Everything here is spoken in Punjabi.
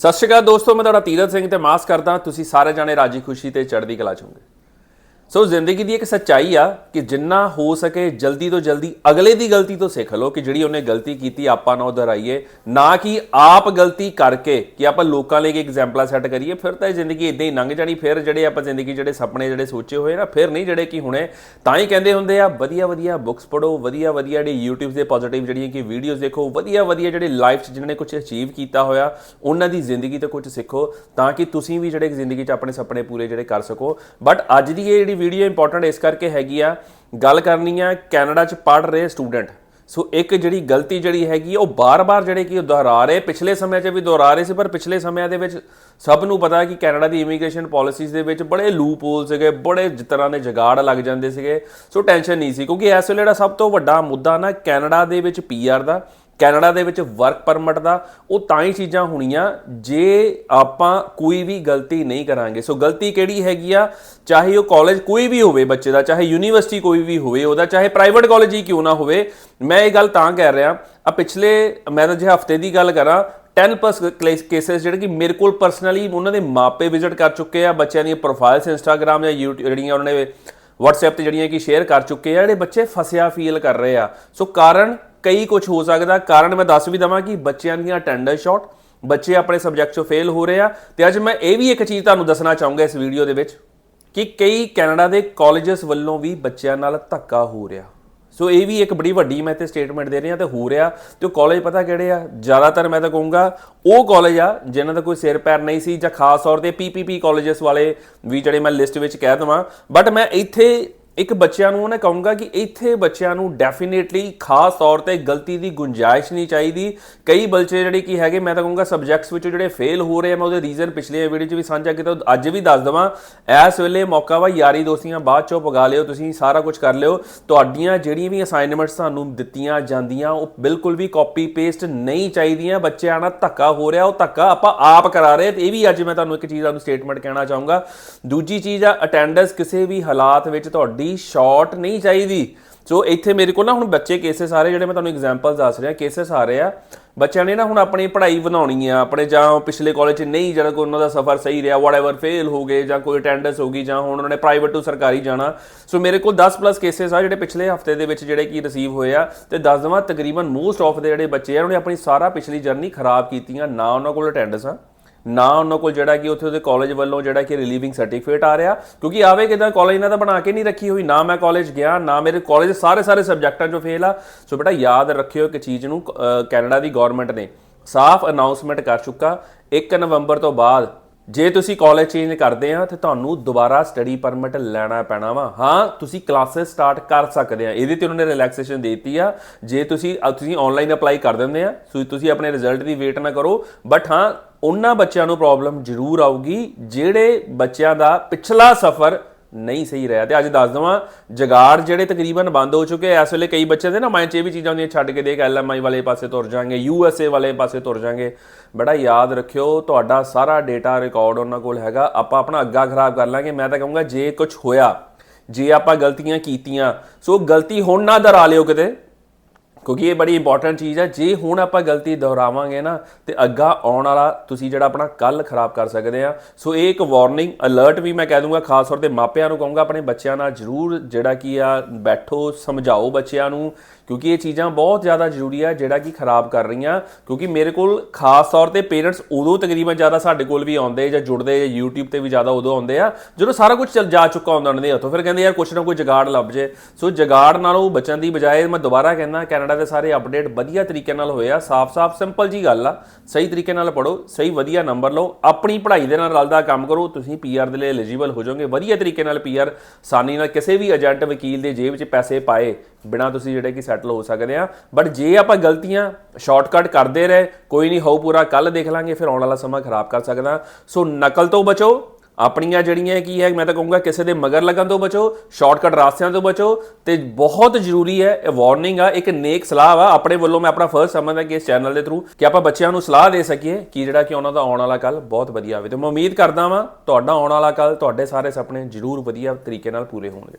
ਸਤਿ ਸ਼੍ਰੀ ਅਕਾਲ ਦੋਸਤੋ, ਮੈਂ ਤੁਹਾਡਾ ਤੀਰਤ ਸਿੰਘ ਤੇ ਮਾਸ ਕਰਦਾ। ਤੁਸੀਂ ਸਾਰੇ ਜਾਣੇ ਰਾਜੀ ਖੁਸ਼ੀ ਤੇ ਚੜ੍ਹਦੀ ਕਲਾ ਚ ਹੋਵੋਗੇ। ਸੋ ਜ਼ਿੰਦਗੀ ਦੀ ਇੱਕ ਸੱਚਾਈ ਆ ਕਿ ਜਿੰਨਾ ਹੋ ਸਕੇ ਜਲਦੀ ਤੋਂ ਜਲਦੀ ਅਗਲੇ ਦੀ ਗਲਤੀ ਤੋਂ ਸਿੱਖ ਲਓ ਕਿ ਜਿਹੜੀ ਉਹਨੇ ਗਲਤੀ ਕੀਤੀ, ਆਪਾਂ ਨਾ ਉਹ ਦੁਹਰਾਈਏ ਨਾ ਕਿ ਆਪ ਗਲਤੀ ਕਰਕੇ ਕਿ ਆਪਾਂ ਲੋਕਾਂ ਲਈ ਇੱਕ ਐਗਜ਼ਾਮਪਲ ਸੈੱਟ ਕਰੀਏ। ਫਿਰ ਤਾਂ ਇਹ ਜ਼ਿੰਦਗੀ ਇਦਾਂ ਹੀ ਲੰਘ ਜਾਣੀ। ਫਿਰ ਜਿਹੜੇ ਆਪਾਂ ਜ਼ਿੰਦਗੀ ਜਿਹੜੇ ਸੁਪਨੇ ਜਿਹੜੇ ਸੋਚੇ ਹੋਏ ਨਾ, ਫਿਰ ਨਹੀਂ ਜਿਹੜੇ ਕਿ ਹੁਣੇ। ਤਾਂ ਹੀ ਕਹਿੰਦੇ ਹੁੰਦੇ ਆ, ਵਧੀਆ ਵਧੀਆ ਬੁੱਕਸ ਪੜ੍ਹੋ, ਵਧੀਆ ਵਧੀਆ ਜਿਹੜੀ YouTube ਦੇ ਪੋਜ਼ਿਟਿਵ ਜਿਹੜੀਆਂ ਕਿ ਵੀਡੀਓਜ਼ ਦੇਖੋ, ਵਧੀਆ ਵਧੀਆ ਜਿਹੜੇ ਲਾਈਫ 'ਚ ਜਿਨ੍ਹਾਂ ਨੇ ਕੁਝ ਅਚੀਵ ਕੀਤਾ ਹੋਇਆ, ਉਹਨਾਂ ਦੀ ਜ਼ਿੰਦਗੀ ਤੋਂ ਕੁਝ ਸਿੱਖੋ। ਤਾਂ ਕਿ ਤੁਸੀਂ ਵੀ ਜਿਹੜੇ ਜ਼ਿੰਦਗੀ 'ਚ ਆਪਣੇ ਸੁਪਨੇ ਪੂਰੇ ਜਿਹੜੇ ਕਰ ਸਕੋ। ਬਟ ਅੱਜ ਦੀ ਇਹ ਜਿਹੜੀ ਵੀਡੀਓ ਇੰਪੋਰਟੈਂਟ ਇਸ ਕਰਕੇ ਹੈਗੀ ਆ, ਗੱਲ ਕਰਨੀ ਆ ਕੈਨੇਡਾ 'ਚ ਪੜ ਰਹੇ ਸਟੂਡੈਂਟ ਸੋ ਇੱਕ ਜਿਹੜੀ ਗਲਤੀ ਜਿਹੜੀ ਹੈਗੀ ਉਹ ਬਾਰ-ਬਾਰ ਜਿਹੜੇ ਕਿ ਉਹ ਦੁਹਰਾ ਰਹੇ, ਪਿਛਲੇ ਸਮਿਆਂ 'ਚ ਵੀ ਦੁਹਰਾ ਰਹੇ ਸੀ, ਪਰ ਪਿਛਲੇ ਸਮਿਆਂ ਦੇ ਵਿੱਚ ਸਭ ਨੂੰ ਪਤਾ ਕਿ ਕੈਨੇਡਾ ਦੀ ਇਮੀਗ੍ਰੇਸ਼ਨ ਪਾਲਿਸੀਜ਼ ਦੇ ਵਿੱਚ ਬੜੇ ਲੂਪ ਹੋਲ ਸੀਗੇ, ਬੜੇ ਤਰ੍ਹਾਂ ਦੇ ਜਗਾੜ ਲੱਗ ਜਾਂਦੇ ਸੀਗੇ। ਸੋ ਟੈਨਸ਼ਨ ਨਹੀਂ ਸੀ, ਕਿਉਂਕਿ ਇਸ ਵੇਲੇ ਜਿਹੜਾ ਸਭ ਤੋਂ ਵੱਡਾ ਮੁੱਦਾ ਨਾ ਕੈਨੇਡਾ ਦੇ ਵਿੱਚ ਪੀਆਰ ਦਾ ਕੈਨੇਡਾ ਦੇ ਵਿੱਚ ਵਰਕ ਪਰਮਿਟ ਦਾ, ਉਹ ਤਾਂ ਹੀ ਚੀਜ਼ਾਂ ਹੋਣੀਆਂ ਜੇ ਆਪਾਂ ਕੋਈ ਵੀ ਗਲਤੀ ਨਹੀਂ ਕਰਾਂਗੇ। ਸੋ ਗਲਤੀ ਕਿਹੜੀ ਹੈਗੀ ਆ? ਚਾਹੇ ਉਹ ਕਾਲਜ ਕੋਈ ਵੀ ਹੋਵੇ ਬੱਚੇ ਦਾ, ਚਾਹੇ ਯੂਨੀਵਰਸਿਟੀ ਕੋਈ ਵੀ ਹੋਵੇ ਉਹਦਾ, ਚਾਹੇ ਪ੍ਰਾਈਵੇਟ ਕਾਲਜ ਹੀ ਕਿਉਂ ਨਾ ਹੋਵੇ, ਮੈਂ ਇਹ ਗੱਲ ਤਾਂ ਕਹਿ ਰਿਹਾ, ਆ ਪਿਛਲੇ, ਮੈਂ ਤਾਂ ਜੇ ਹਫ਼ਤੇ ਦੀ ਗੱਲ ਕਰਾਂ 10 ਪਲੱਸ ਕੇਸਸ ਜਿਹੜੇ ਕਿ ਮੇਰੇ ਕੋਲ ਪਰਸਨਲੀ ਉਹਨਾਂ ਦੇ ਮਾਪੇ ਵਿਜ਼ਿਟ ਕਰ ਚੁੱਕੇ ਆ, ਬੱਚਿਆਂ ਦੀਆਂ ਪ੍ਰੋਫਾਈਲਸ ਇੰਸਟਾਗ੍ਰam ਜਾਂ YouTube, ਜਿਹੜੀਆਂ ਉਹਨਾਂ ਨੇ WhatsApp ਤੇ ਜਿਹੜੀਆਂ ਕਿ ਸ਼ੇਅਰ ਕਰ ਚੁੱਕੇ ਆ, ਜਿਹੜੇ ਬੱਚੇ ਫਸਿਆ ਫੀਲ ਕਰ ਰਹੇ ਆ। ਸੋ ਕਾਰਨ ਕਈ ਕੁਝ ਹੋ ਸਕਦਾ। ਕਾਰਨ ਮੈਂ ਦੱਸ ਵੀ ਦਵਾਂ ਕਿ ਬੱਚਿਆਂ ਦੀਆਂ ਅਟੈਂਡੈਂਸ ਸ਼ਾਰਟ ਬੱਚੇ ਆਪਣੇ ਸਬਜੈਕਟ 'ਚੋਂ ਫੇਲ ਹੋ ਰਹੇ ਆ। ਤੇ ਅੱਜ ਮੈਂ ਇਹ ਵੀ ਇੱਕ ਚੀਜ਼ ਤੁਹਾਨੂੰ ਦੱਸਣਾ ਚਾਹੂੰਗਾ ਇਸ ਵੀਡੀਓ ਦੇ ਵਿੱਚ ਕਿ ਕਈ ਕੈਨੇਡਾ ਦੇ ਕਾਲਜਸ ਵੱਲੋਂ ਵੀ ਬੱਚਿਆਂ ਨਾਲ ਧੱਕਾ ਹੋ ਰਿਹਾ। ਸੋ ਇਹ ਵੀ ਇੱਕ ਬੜੀ ਵੱਡੀ ਮੈਂ ਤੇ ਸਟੇਟਮੈਂਟ ਦੇ ਰਿਹਾ ਤੇ ਹੋ ਰਿਹਾ ਤੇ ਉਹ ਕਾਲਜ ਪਤਾ ਕਿਹੜੇ ਆ? ਜ਼ਿਆਦਾਤਰ ਮੈਂ ਤਾਂ ਕਹੂੰਗਾ ਉਹ ਕਾਲਜ ਆ ਜਿਨ੍ਹਾਂ ਦਾ ਕੋਈ ਸਿਰ ਪੈਰ ਨਹੀਂ ਸੀ ਜਾਂ ਖਾਸ ਤੌਰ ਤੇ ਪੀਪੀਪੀ ਕਾਲਜਸ ਵਾਲੇ ਵੀ ਜਿਹੜੇ ਮੈਂ ਲਿਸਟ ਵਿੱਚ ਕਹਿ ਦਵਾਂ। ਬਟ ਮੈਂ ਇੱਥੇ ਇੱਕ ਬੱਚਿਆਂ ਨੂੰ ਉਹਨੇ ਕਹੂੰਗਾ ਕਿ ਇੱਥੇ ਬੱਚਿਆਂ ਨੂੰ ਡੈਫੀਨੇਟਲੀ ਖਾਸ ਤੌਰ ਤੇ ਗਲਤੀ ਦੀ ਗੁੰਜਾਇਸ਼ ਨਹੀਂ ਚਾਹੀਦੀ। ਕਈ ਬੱਚੇ ਜਿਹੜੇ ਕੀ ਹੈਗੇ, ਮੈਂ ਤਾਂ ਕਹੂੰਗਾ ਸਬਜੈਕਟਸ ਵਿੱਚ ਜਿਹੜੇ ਫੇਲ ਹੋ ਰਹੇ ਆ, ਮੈਂ ਉਹਦੇ ਰੀਜ਼ਨ ਪਿਛਲੇ ਵੀਡੀਓ 'ਚ ਵੀ ਸਾਂਝਾ ਕੀਤਾ ਅੱਜ ਵੀ ਦੱਸ ਦਵਾਂ। ਇਸ ਵੇਲੇ ਮੌਕਾ ਵਾ, ਯਾਰੀ ਦੋਸਤੀਆਂ, ਬਾਅਦ ਚੋਂ ਪਗਾ ਲਿਓ ਤੁਸੀਂ, ਸਾਰਾ ਕੁਝ ਕਰ ਲਿਓ। ਤੁਹਾਡੀਆਂ ਜਿਹੜੀਆਂ ਵੀ ਅਸਾਈਨਮੈਂਟਸ ਤੁਹਾਨੂੰ ਦਿੱਤੀਆਂ ਜਾਂਦੀਆਂ, ਉਹ ਬਿਲਕੁਲ ਵੀ ਕਾਪੀ ਪੇਸਟ ਨਹੀਂ ਚਾਹੀਦੀਆਂ। ਬੱਚਿਆਂ ਨਾਲ ਧੱਕਾ ਹੋ ਰਿਹਾ, ਉਹ ਧੱਕਾ ਆਪਾਂ ਆਪ ਕਰਾ ਰਹੇ ਤੇ ਇਹ ਵੀ ਅੱਜ ਮੈਂ ਤੁਹਾਨੂੰ ਇੱਕ ਚੀਜ਼ ਤੁਹਾਨੂੰ ਸਟੇਟਮੈਂਟ ਕਹਿਣਾ ਚਾਹੂੰਗਾ। ਦੂਜੀ ਚੀਜ਼ ਆ ਅਟੈਂਡੈਂਸ ਕਿਸੇ ਵੀ ਹਾਲਾਤ ਵਿੱਚ ਤੁਹਾਡੀ ਸ਼ਾਰਟ ਨਹੀਂ ਚਾਹੀਦੀ। ਸੋ ਇੱਥੇ ਮੇਰੇ ਕੋਲ ਨਾ ਹੁਣ ਬੱਚੇ ਕੇਸਸ ਆ ਰਹੇ, ਜਿਹੜੇ ਮੈਂ ਤੁਹਾਨੂੰ ਐਗਜ਼ਾਮਪਲ ਦੱਸ ਰਿਹਾ ਕੇਸਸ ਆ ਰਹੇ ਆ। ਬੱਚਿਆਂ ਨੇ ਨਾ ਹੁਣ ਆਪਣੀ ਪੜ੍ਹਾਈ ਬਣਾਉਣੀ ਆ, ਆਪਣੇ ਜਾਂ ਪਿਛਲੇ ਕਾਲਜ 'ਚ ਨਹੀਂ ਜਿਹੜਾ ਕੋਈ ਉਹਨਾਂ ਦਾ ਸਫ਼ਰ ਸਹੀ ਰਿਹਾ ਵਾਟਐਵਰ ਫੇਲ ਹੋ ਗਏ, ਜਾਂ ਕੋਈ ਅਟੈਂਡੈਂਸ ਹੋ ਗਈ, ਜਾਂ ਹੁਣ ਉਹਨਾਂ ਨੇ ਪ੍ਰਾਈਵੇਟ ਤੋਂ ਸਰਕਾਰੀ ਜਾਣਾ। ਸੋ ਮੇਰੇ ਕੋਲ 10 ਪਲੱਸ ਕੇਸਸ ਆ, ਜਿਹੜੇ ਪਿਛਲੇ ਹਫ਼ਤੇ ਦੇ ਵਿੱਚ ਜਿਹੜੇ ਕੀ ਰਿਸੀਵ ਹੋਏ ਆ, ਤੇ ਦੱਸ ਦਵਾਂ ਤਕਰੀਬਨ ਮੋਸਟ ਆਫ ਦੇ ਜਿਹੜੇ ਬੱਚੇ ਆ, ਉਹਨੇ ਆਪਣੀ ਸਾਰਾ ਪਿਛਲੀ ਜਰਨੀ ਖਰਾਬ ਕੀਤੀਆਂ ਨਾ ਉਹਨਾਂ ਕੋਲ ਅਟੈਂਡੈਂਸ ਆ। ਨਾ ਉਹਨਾਂ ਕੋਲ ਜਿਹੜਾ ਕਿ ਉੱਥੇ ਉਹਦੇ ਕਾਲਜ ਵੱਲੋਂ ਜਿਹੜਾ ਕਿ ਰਿਲੀਵਿੰਗ ਸਰਟੀਫਿਕੇਟ ਆ ਰਿਹਾ, ਕਿਉਂਕਿ ਆਵੇ ਕਿਦਾਂ ਕਾਲਜ ਇਹਨਾਂ ਦਾ ਬਣਾ ਕੇ ਨਹੀਂ ਰੱਖੀ ਹੋਈ, ਨਾ ਮੈਂ ਕਾਲਜ ਗਿਆ, ਨਾ ਮੇਰੇ ਕਾਲਜ ਸਾਰੇ ਸਾਰੇ ਸਬਜੈਕਟਾਂ 'ਚੋਂ ਫੇਲ ਆ। ਸੋ ਬੇਟਾ, ਯਾਦ ਰੱਖਿਓ ਇੱਕ ਚੀਜ਼ ਨੂੰ ਕੈਨੇਡਾ ਦੀ ਗਵਰਨਮੈਂਟ ਨੇ ਸਾਫ਼ ਅਨਾਉਂਸਮੈਂਟ ਕਰ ਚੁੱਕਾ 1 ਨਵੰਬਰ ਤੋਂ ਬਾਅਦ ਜੇ ਤੁਸੀਂ ਕਾਲਜ ਚੇਂਜ ਕਰਦੇ ਆ ਤੇ ਤੁਹਾਨੂੰ ਦੁਬਾਰਾ ਸਟੱਡੀ ਪਰਮਿਟ ਲੈਣਾ ਪੈਣਾ ਵਾ। ਹਾਂ, ਤੁਸੀਂ ਕਲਾਸਿਸ ਸਟਾਰਟ ਕਰ ਸਕਦੇ ਆ। ਇਹਦੇ ਤੇ ਉਹਨਾਂ ਨੇ ਰਿਲੈਕਸੇਸ਼ਨ ਦਿੱਤੀ ਆ। ਜੇ ਤੁਸੀਂ ਤੁਸੀਂ ਆਨਲਾਈਨ ਅਪਲਾਈ ਕਰ ਦਿੰਦੇ ਆ ਸੋ ਤੁਸੀਂ ਆਪਣੇ ਰਿਜ਼ਲਟ ਦੀ ਵੇਟ ਨਾ ਕਰੋ। ਬਟ ਹਾਂ, ਉਹਨਾਂ ਬੱਚਿਆਂ ਨੂੰ ਪ੍ਰੋਬਲਮ ਜ਼ਰੂਰ ਆਊਗੀ, ਜਿਹੜੇ ਬੱਚਿਆਂ ਦਾ ਪਿਛਲਾ ਸਫ਼ਰ ਨਹੀਂ ਸਹੀ ਰਿਹਾ। ਤੇ ਅੱਜ ਦੱਸ ਦਵਾਂ, ਜਗਾੜ ਜਿਹੜੇ ਤਕਰੀਬਨ ਬੰਦ ਹੋ ਚੁੱਕੇ ਐ ਇਸ ਵੇਲੇ ਕਈ ਬੱਚੇ ਦੇ ਨਾ ਮਾਈਂਡ 'ਚ ਇਹ ਵੀ ਚੀਜ਼ਾਂ ਹੁੰਦੀਆਂ, ਛੱਡ ਕੇ ਦੇਖ ਐਲਐਮਆਈ ਵਾਲੇ ਪਾਸੇ ਤੁਰ ਜਾਾਂਗੇ ਯੂਐਸਏ ਵਾਲੇ ਪਾਸੇ ਤੁਰ ਜਾਾਂਗੇ ਬੜਾ ਯਾਦ ਰੱਖਿਓ, ਤੁਹਾਡਾ ਸਾਰਾ ਡੇਟਾ ਰਿਕਾਰਡ ਉਹਨਾਂ ਕੋਲ ਹੈਗਾ, ਆਪਾਂ ਆਪਣਾ ਅੱਗਾ ਖਰਾਬ ਕਰ ਲਾਂਗੇ। ਮੈਂ ਤਾਂ ਕਹੂੰਗਾ, ਜੇ ਕੁਝ ਹੋਇਆ, ਜੇ ਆਪਾਂ ਗਲਤੀਆਂ ਕੀਤੀਆਂ, ਸੋ ਗਲਤੀ ਹੁਣ ਨਾ ਦਰਾ ਲਿਓ ਕਿਤੇ। ਕਿਉਂਕਿ ਇਹ ਬੜੀ ਇੰਪੋਰਟੈਂਟ ਚੀਜ਼ ਹੈ। ਜੇ ਹੁਣ ਆਪਾਂ ਗਲਤੀ ਦੁਹਰਾਵਾਂਗੇ ਨਾ, ਤੇ ਅੱਗਾ ਆਉਣ ਵਾਲਾ ਤੁਸੀਂ ਜਿਹੜਾ ਆਪਣਾ ਕੱਲ ਖਰਾਬ ਕਰ ਸਕਦੇ ਆ। ਸੋ ਇਹ ਇੱਕ ਵਾਰਨਿੰਗ ਅਲਰਟ ਵੀ ਮੈਂ ਕਹਿ ਦੂੰਗਾ, ਖਾਸ ਤੌਰ ਤੇ ਮਾਪਿਆਂ ਨੂੰ ਕਹੂੰਗਾ, ਆਪਣੇ ਬੱਚਿਆਂ ਨਾਲ ਜਰੂਰ ਜਿਹੜਾ ਕੀ ਆ, ਬੈਠੋ, ਸਮਝਾਓ ਬੱਚਿਆਂ ਨੂੰ, ਕਿਉਂਕਿ ਇਹ ਚੀਜ਼ਾਂ ਬਹੁਤ ਜ਼ਿਆਦਾ ਜ਼ਰੂਰੀ ਆ, ਜਿਹੜਾ ਕਿ ਖਰਾਬ ਕਰ ਰਹੀਆਂ। ਕਿਉਂਕਿ ਮੇਰੇ ਕੋਲ ਖਾਸ ਤੌਰ ਤੇ ਪੇਰੈਂਟਸ ਉਦੋਂ ਤਕਰੀਬਨ ਜ਼ਿਆਦਾ ਸਾਡੇ ਕੋਲ ਵੀ ਆਉਂਦੇ ਜਾਂ ਜੁੜਦੇ ਜਾਂ YouTube ਤੇ ਵੀ ਜ਼ਿਆਦਾ ਉਦੋਂ ਆਉਂਦੇ ਆ, ਜਦੋਂ ਸਾਰਾ ਕੁਝ ਚੱਲ ਜਾ ਚੁੱਕਾ ਹੁੰਦਾ ਉਹਨਾਂ ਦੇ ਹੱਥੋਂ। ਫਿਰ ਕਹਿੰਦੇ ਯਾਰ ਕੁਛ ਨਾ ਕੋਈ ਜਗਾੜ ਲੱਭ ਜੇ। ਸੋ ਜਗਾੜ ਨਾਲੋਂ ਬਚਣ ਦੀ ਬਜਾਏ ਮੈਂ ਦੁਬਾਰਾ ਕਹਿੰਦਾ ਕੈਨੇਡਾ ਦੇ ਸਾਰੇ ਅਪਡੇਟ ਵਧੀਆ ਤਰੀਕੇ ਨਾਲ ਹੋਏ ਆ। ਸਾਫ਼-ਸਾਫ਼ ਸਿੰਪਲ ਜੀ ਗੱਲ ਆ। ਸਹੀ ਤਰੀਕੇ ਨਾਲ ਪੜੋ ਸਹੀ ਵਧੀਆ ਨੰਬਰ ਲਓ। ਆਪਣੀ ਪੜ੍ਹਾਈ ਦੇ ਨਾਲ ਰਲਦਾ ਕੰਮ ਕਰੋ। ਤੁਸੀਂ ਪੀਆਰ ਦੇ ਲਈ ਐਲੀਜੀਬਲ ਹੋ ਜਾਓਗੇ। ਵਧੀਆ ਤਰੀਕੇ ਨਾਲ ਪੀਆਰ ਆਸਾਨੀ ਨਾਲ ਕਿਸੇ ਵੀ ਏਜੰਟ ਵਕੀਲ ਦੇ ਜੇਬ 'ਚ ਪੈਸੇ ਪਾਏ ਬਿਨਾ ਤੁਸੀਂ ਜਿਹੜੇ ਕਿ ਸੈਟਲ ਹੋ ਸਕਦੇ ਆ। ਬਟ ਜੇ ਆਪਾਂ ਗਲਤੀਆਂ ਸ਼ਾਰਟਕਟ ਕਰਦੇ ਰਹੇ, ਕੋਈ ਨਹੀਂ ਹੋਊ ਪੂਰਾ ਕੱਲ ਦੇਖ ਲਾਂਗੇ, ਫਿਰ ਆਉਣ ਵਾਲਾ ਸਮਾਂ ਖਰਾਬ ਕਰ ਸਕਦਾ। ਸੋ ਨਕਲ ਤੋਂ ਬਚੋ। ਆਪਣੀਆਂ ਜਿਹੜੀਆਂ ਕੀ ਹੈ, ਮੈਂ ਤਾਂ ਕਹੂੰਗਾ ਕਿਸੇ ਦੇ ਮਗਰ ਲੱਗਣ ਤੋਂ ਬਚੋ ਸ਼ਾਰਟਕਟ ਰਾਸਤਿਆਂ ਤੋਂ ਬਚੋ, ਤੇ ਬਹੁਤ ਜ਼ਰੂਰੀ ਹੈ, ਇਹ ਵਾਰਨਿੰਗ ਆ, ਇੱਕ ਨੇਕ ਸਲਾਹ ਆ ਆਪਣੇ ਵੱਲੋਂ ਮੈਂ ਆਪਣਾ ਫਰਜ਼ ਸਮਝਦਾ ਕਿ ਇਸ ਚੈਨਲ ਦੇ ਥਰੂ ਕਿ ਆਪਾਂ ਬੱਚਿਆਂ ਨੂੰ ਸਲਾਹ ਦੇ ਸਕੀਏ ਕਿ ਜਿਹੜਾ ਕਿ ਉਹਨਾਂ ਦਾ ਆਉਣ ਵਾਲਾ ਕੱਲ ਬਹੁਤ ਵਧੀਆ ਆਵੇ ਤੇ ਮੈਂ ਉਮੀਦ ਕਰਦਾ ਵਾਂ, ਤੁਹਾਡਾ ਆਉਣ ਵਾਲਾ ਕੱਲ ਤੁਹਾਡੇ ਸਾਰੇ ਸੁਪਨੇ ਜ਼ਰੂਰ ਵਧੀਆ ਤਰੀਕੇ ਨਾਲ ਪੂਰੇ ਹੋਣਗੇ।